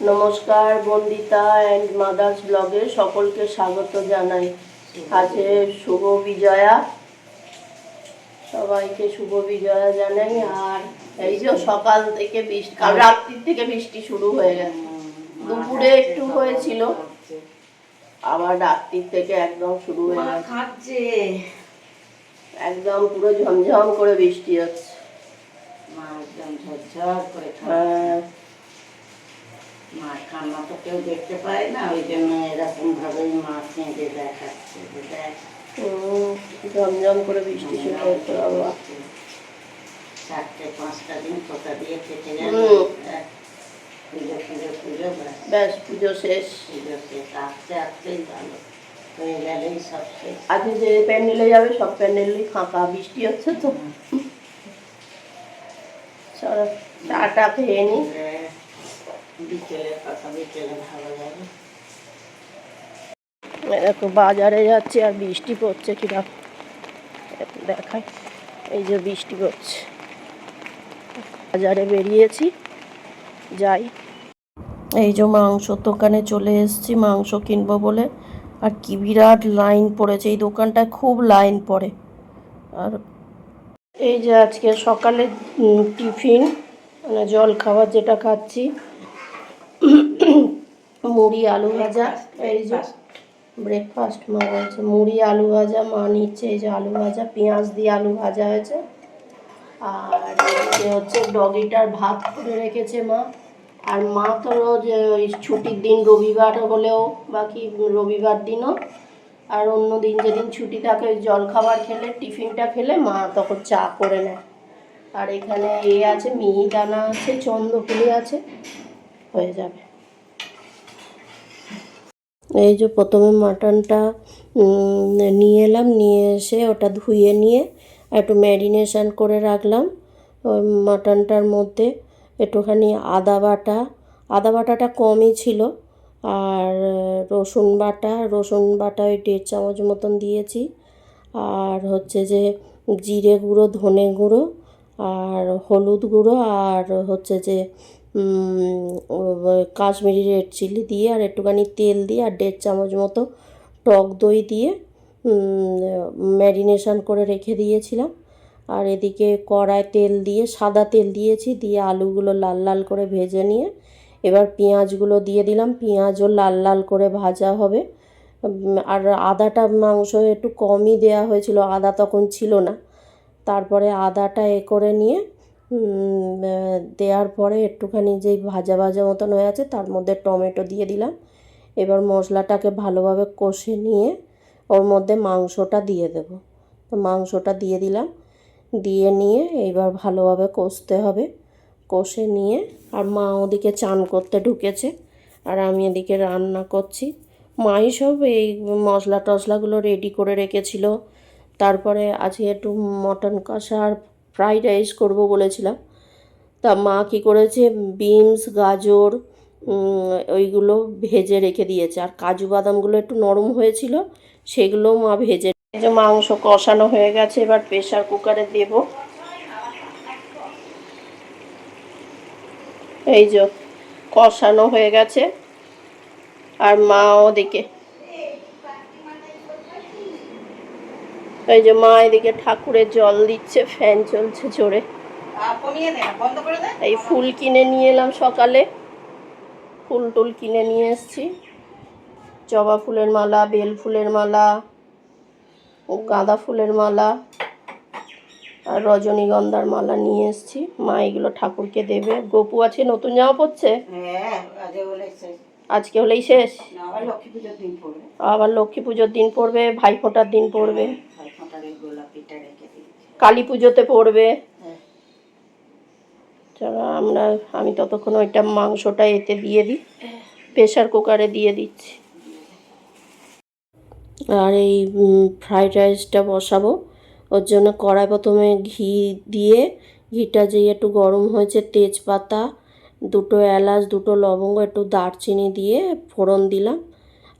নমস্কার Bandita and mother's ব্লগে সকলকে স্বাগত জানাই। আছে শুভ বিজয়া। সবাইকে শুভ বিজয়া জানাই। আর এই যে সকাল থেকে বৃষ্টি কাল রাত্রির থেকে বৃষ্টি শুরু হয়ে গেছে। দুপুরে একটু হয়েছিল। আবার রাত্রির থেকে একদম শুরু হয়ে গেছে। একদম পুরো ঝমঝম করে বৃষ্টি হচ্ছে। মা একদম ঝরঝর করে হ্যাঁ, মা কান্না তো কেউ দেখতে পায় না ওই জন্য এরকম ভাবেই মা কেঁদে দেখাচ্ছে যে দেখ ঝমঝম করে বৃষ্টি শুরু হচ্ছে বাবা। চারটে পাঁচটা দিন কোথা দিয়ে কেটে গেল। পুজো পুজো পুজো ব্যাস। পুজো শেষ। পুজো শেষ আসতে আসতেই ভালো। হয়ে গেলেই সব শেষ। আজকে যে প্যান্ডেলে যাবে সব প্যান্ডেলই ফাঁকা বৃষ্টি হচ্ছে তো। চলো চাটা খেয়ে নি। দেখো বাজারে যাচ্ছে আর বৃষ্টি পড়ছে কীরকম দেখাই, এই যে বৃষ্টি পড়ছে। বাজারে বেরিয়েছি, যাই। এই যে মাংসর দোকানে চলে এসেছি, মাংস কিনবো বলে। আর কি বিরাট লাইন পড়েছে, এই দোকানটায় খুব লাইন পড়ে। আর এই যে আজকে সকালে টিফিন মানে জল খাবার যেটা খাচ্ছি মুড়ি, আলু ভাজা, এই যে ব্রেকফাস্ট মা হয়েছে। মুড়ি, আলু ভাজা, মা নিচ্ছে, এই যে আলু ভাজা, পেঁয়াজ দিয়ে আলু ভাজা হয়েছে। আর হচ্ছে ডগিটার ভাত করে রেখেছে মা। আর মা তো রোজ ওই ছুটির দিন রবিবার হলেও বাকি রবিবার দিনও। আর অন্য দিন যেদিন ছুটি থাকে, ওই জলখাবার খেলে, টিফিনটা খেলে, মা তখন চা করে নেয়। আর এখানে এ আছে, মিহিদানা আছে চন্দ্রফুলি আছে। হয়ে যাবে। এই যে প্রথমে মাটনটা নিয়ে এলাম, নিয়ে এসে ওটা ধুয়ে নিয়ে একটু ম্যারিনেশন করে রাখলাম। মাটনটার মধ্যে একটুখানি আদা বাটা, আদা বাটাটা কমই ছিল আর রসুন বাটা রসুন বাটা ওই দেড় চামচ মতন দিয়েছি। আর হচ্ছে যে জিরে গুঁড়ো, ধনে গুঁড়ো আর হলুদ গুঁড়ো আর হচ্ছে যে কাশ্মীরি রেড চিলি দিয়ে আর একটুখানি তেল দিয়ে আর দেড় চামচ মতো টক দই দিয়ে ম্যারিনেশন করে রেখে দিয়েছিলাম। আর এদিকে কড়ায় তেল দিয়ে, সাদা তেল দিয়েছি, দিয়ে আলুগুলো লাল লাল করে ভেজে নিয়ে এবার পেঁয়াজগুলো দিয়ে দিলাম। পেঁয়াজও লাল লাল করে ভাজা হবে। আর আদাটা মাংস একটু কমই দেওয়া হয়েছিল, আদা তখন ছিল না। তারপরে আদাটা এ করে নিয়ে দেওয়ার পরে একটুখানি যেই ভাজা ভাজা মতন হয়ে আছে, তার মধ্যে টমেটো দিয়ে দিলাম। এবার মশলাটাকে ভালোভাবে কষে নিয়ে ওর মধ্যে মাংসটা দিয়ে দেব। তো মাংসটা দিয়ে দিলাম। দিয়ে নিয়ে এইবার ভালোভাবে কষতে হবে। কষে নিয়ে আর মা ওদিকে চান করতে ঢুকেছে আর আমি এদিকে রান্না করছি। মাই সব এই মশলা টশলাগুলো রেডি করে রেখেছিল। তারপরে আজকে একটু মটন কষা আর ফ্রাইড রাইস করব বলেছিলাম। তা মা কী করেছে? বিনস, গাজর ওইগুলো ভেজে রেখে দিয়েছে। আর কাজু বাদামগুলো একটু নরম হয়েছিল, সেগুলো মা ভেজে যে মাংস কষানো হয়ে গেছে, এবার প্রেশার কুকারে দেব। এই যে, কষানো হয়ে গেছে। আর মাও ওদিকে এই যে মা এদিকে ঠাকুরের জল দিচ্ছে ফ্যান চলছে জোরে। এই ফুল কিনে নিয়ে এলাম সকালে। ফুল টুল কিনে নিয়ে এসছি। জবা ফুলের মালা বেল ফুলের মালা ও গাঁদা ফুলের মালা আর রজনীগন্ধার মালা নিয়ে এসেছি। মা এগুলো ঠাকুরকে দেবে। গপু আছে নতুন জামা পরছে? হ্যাঁ আজকে হলেই শেষ। আবার লক্ষ্মী পুজোর দিন পড়বে। আবার লক্ষ্মী পুজোর দিন পড়বে ভাইফোঁটার দিন পড়বে ভাই ফোঁটারে গোলাপিটা রেখে দিয়েছি কালী পুজোতে পড়বে। হ্যাঁ। চলো আমরা আমি ততক্ষণ ওইটা মাংসটা এতে দিয়ে দিই। প্রেশার কুকারে দিয়ে দিচ্ছি। আর এই ফ্রাইড রাইসটা বসাবো। ওর জন্য কড়াই প্রথমে ঘি দিয়ে ঘিটা যেই একটু গরম হয়েছে তেজপাতা দুটো এলাচ দুটো লবঙ্গ একটু দারচিনি দিয়ে ফোড়ন দিলাম।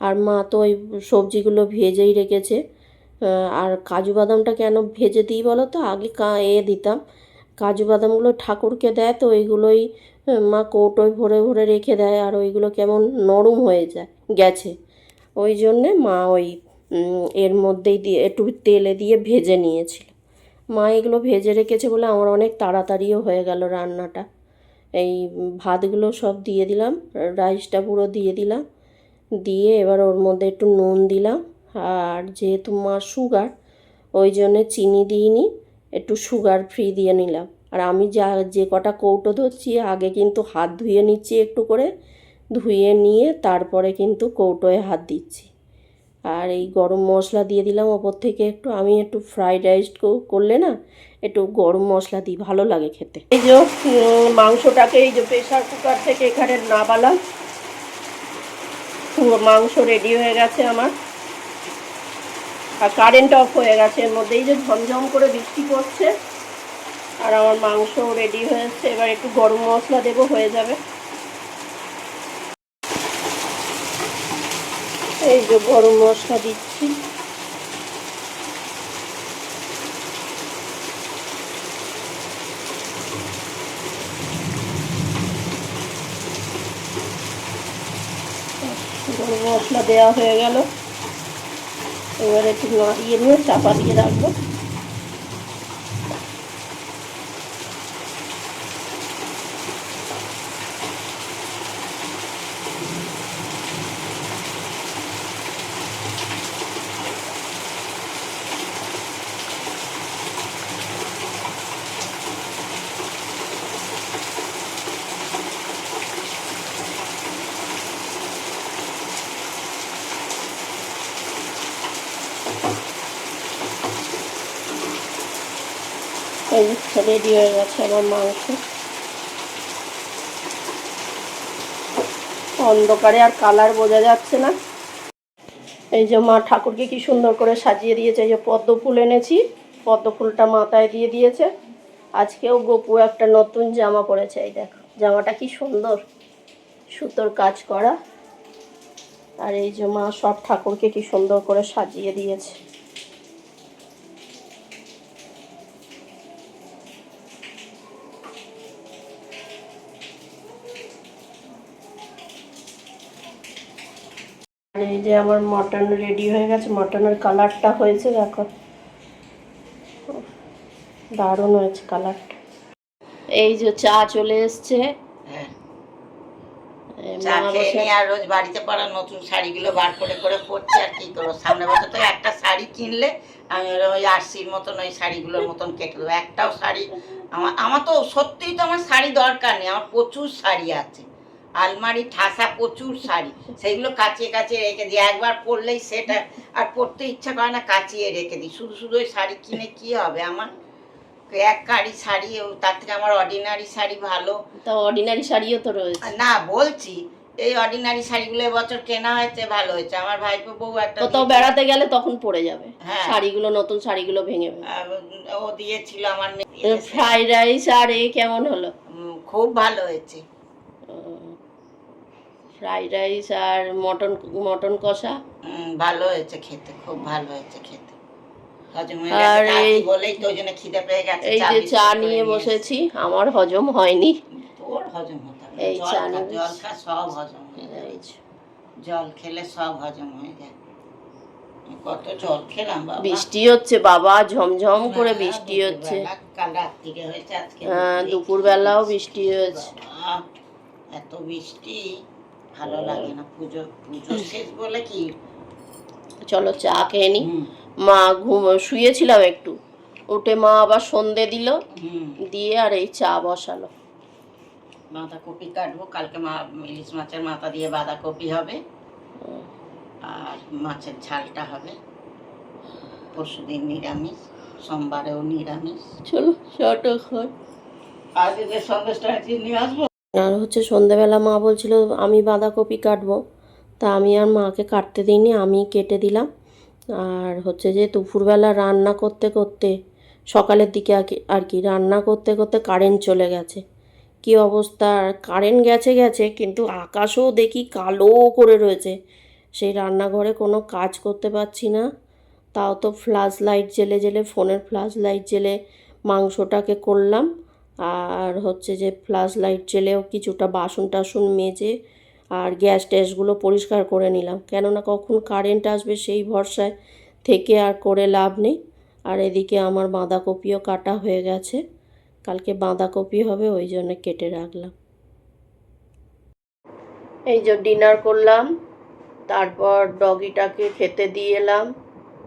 আর মা তো ওই সবজিগুলো ভেজেই রেখেছে। আর কাজু বাদামটা কেন ভেজে দিই বলো তো? আগে কা, এ দিতাম। কাজু বাদামগুলো ঠাকুরকে দেয় তো, ওইগুলোই মা কৌটোয় ভরে ভরে রেখে দেয় আর ওইগুলো কেমন নরম হয়ে যায়, গেছে। ওই জন্যে মা ওই এর মধ্যেই দিয়ে, একটু তেলে দিয়ে ভেজে নিয়েছিল। মা এগুলো ভেজে রেখেছে বলে আমার অনেক তাড়াতাড়িও হয়ে গেল রান্নাটা। এই ভাতগুলো সব দিয়ে দিলাম, রাইসটা পুরো দিয়ে দিলাম। দিয়ে এবার ওর মধ্যে একটু নুন দিলাম। আর যেহেতু মা সুগার ওই জন্যে চিনি দিইনি, একটু সুগার ফ্রি দিয়ে নিলাম। আর আমি যা, যে কটা কৌটো ধরছি, আগে কিন্তু হাত ধুয়ে নিচ্ছি একটু করে, ধুয়ে নিয়ে তারপরে কিন্তু কৌটোয় হাত দিচ্ছি। আর এই গরম মশলা দিয়ে দিলাম ওপর থেকে একটু, আমি একটু ফ্রাইড রাইস করলে না, একটু গরম মশলা দিই, ভালো লাগে খেতে। এই যে মাংসটাকে এই যে প্রেশার কুকার থেকে এখানে নাবালাম। পুরো মাংস রেডি হয়ে গেছে আমার। আর কারেন্ট অফ হয়ে গেছে, এর মধ্যেই যে ঝমঝম করে বৃষ্টি পড়ছে। আর আমার মাংস রেডি হয়েছে, এবার একটু গরম মশলা দেবো, হয়ে যাবে। এই যে গরম মশলা দিচ্ছি। গরম মশলা দেওয়া হয়ে গেল। এবার একটু ইয়ে নিয়ে চাপা দিয়ে রাখব। এই রেডি হয়ে গেছে আমার মাংস। অন্ধকারে আর কালার বোঝা যাচ্ছে না। এই যে মা ঠাকুরকে কি সুন্দর করে সাজিয়ে দিয়েছে, এই যে পদ্ম ফুল এনেছি, পদ্ম ফুলটা মাথায় দিয়ে দিয়েছে। আজকেও গপু একটা নতুন জামা পরেছে, এই দেখো, জামাটা কি সুন্দর। সুতোর কাজ করা। আর এই যে মা সব ঠাকুরকে কি সুন্দর করে সাজিয়ে দিয়েছে। এই যে আমার মটন রেডি হয়ে গেছে মটনের কালারটা হয়েছে দেখো। দারুণ হয়েছে কালারটা এই যে চা চলে এসছে। হ্যাঁ। চা খেয়ে নিয়ে আর রোজ বাড়িতে পরা নতুন শাড়িগুলো বার করে করে পরছি আর কি করব? সামনে বছর তো একটা শাড়ি কিনলে আমি ওই আরসির মতন ওই শাড়িগুলোর মতন কেটে দেবো। একটাও শাড়ি আমার আমার তো সত্যিই তো আমার শাড়ি দরকার নেই আমার প্রচুর শাড়ি আছে। আলমারি ঠাসা প্রচুর শাড়ি। সেগুলো কাচিয়ে কাচিয়ে রেখে দিই। একবার পরলেই সেটা আর পরতে ইচ্ছা করে না কাচিয়ে রেখে দিই। শুধু শুধু ওই শাড়ি কিনে কি হবে আমার? এক কারি শাড়ি তার থেকে আমার অর্ডিনারি শাড়ি ভালো। তা অর্ডিনারি শাড়িও তো রয়েছে। না বলছি এই অর্ডিনারি শাড়িগুলো এবছর কেনা হয়েছে ভালো হয়েছে। আমার ভাইপো বউ একটা কোথাও বেড়াতে গেলে তখন পড়ে যাবে। হ্যাঁ। শাড়িগুলো নতুন শাড়িগুলো ভেঙে ভেঙে। ও দিয়েছিল আমার ফ্রাইড রাইস আর এ কেমন হলো? খুব ভালো হয়েছে। ফ্রাইড রাইস আর মটন মটন কষা। ভালো হয়েছে খেতে খুব ভালো হয়েছে খেতে। আর এই- বলেই তো জন্য খিদে পেয়ে গেছে এই যে চা নিয়ে বসেছি আমার হজম হয়নি। তোর হজম হতে এই জল চা জল খা সব হজম হয়ে যাবে। জল খেলে সব হজম হয়ে যায় কত জল খেলাম বৃষ্টি হচ্ছে বাবা ঝমঝম করে হ্যাঁ, বৃষ্টি হচ্ছে। হয়েছে আজকে হ্যাঁ দুপুরে। দুপুর বেলাও বৃষ্টি হয়েছে। এত বৃষ্টি ভালো লাগে না। পুজো পুজো শেষ বলে কি? চলো চা খেয়ে নি। মা ঘুম শুয়েছিলাম একটু। উঠে মা আবার সন্ধে দিল। হুম। দিয়ে আর এই চা বসালো। বাঁধাকপি কাটবো। কালকে মা ইলিশ মাছের মাথা দিয়ে বাঁধাকপি হবে। আর মাছের ঝালটা হবে। পরশুদিন নিরামিষ সোমবারেও নিরামিষ। চলো চাটা খাই আর যদি সন্দেশটা নিয়ে আসব? আর হচ্ছে সন্ধেবেলা মা বলছিল, আমি বাঁধাকপি কাটবো। তা আমি আর মাকে কাটতে দিইনি, আমি কেটে দিলাম। আর হচ্ছে যে দুপুরবেলা রান্না করতে করতে, সকালের দিকে আর কি- রান্না করতে করতে কারেন্ট চলে গেছে। কি অবস্থা? কারেন্ট গেছে গেছে, কিন্তু আকাশও দেখি কালো করে রয়েছে। সেই রান্নাঘরে কোনো কাজ করতে পারছি না। তাও তো ফ্ল্যাশ লাইট জেলে জেলে ফোনের ফ্ল্যাশ লাইট জেলে মাংসটাকে করলাম। আর হচ্ছে যে ফ্ল্যাশ লাইট জ্বেলেও কিছুটা বাসন টাসন মেজে আর গ্যাস ট্যাসগুলো পরিষ্কার করে নিলাম। কেননা কখন কারেন্ট আসবে সেই ভরসায় থেকে আর করে লাভ নেই। আর এদিকে আমার বাঁধাকপিও কাটা হয়ে গেছে। কালকে বাঁধাকপি হবে, ওই জন্য কেটে রাখলাম। এই যে ডিনার করলাম, তারপর ডগিটাকে খেতে দিয়ে এলাম।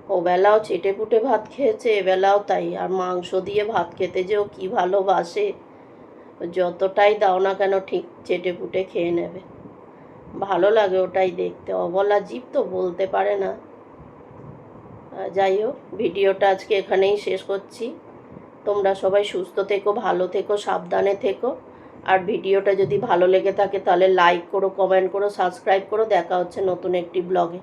ও বেলাও চেটে পুটে ভাত খেয়েছে এবেলাও তাই। আর মাংস দিয়ে ভাত খেতে যে ও কী ভালোবাসে? যতটাই দাও না কেন ঠিক চেটে পুটে খেয়ে নেবে। ভালো লাগে ওটাই দেখতে। অবলা জীব তো বলতে পারে না। যাই হোক, ভিডিওটা আজকে এখানেই শেষ করছি। তোমরা সবাই সুস্থ থেকো, ভালো থেকো, সাবধানে থেকো। আর ভিডিওটা যদি ভালো লেগে থাকে তাহলে লাইক করো কমেন্ট করো সাবস্ক্রাইব করো। দেখা হচ্ছে নতুন একটি ব্লগে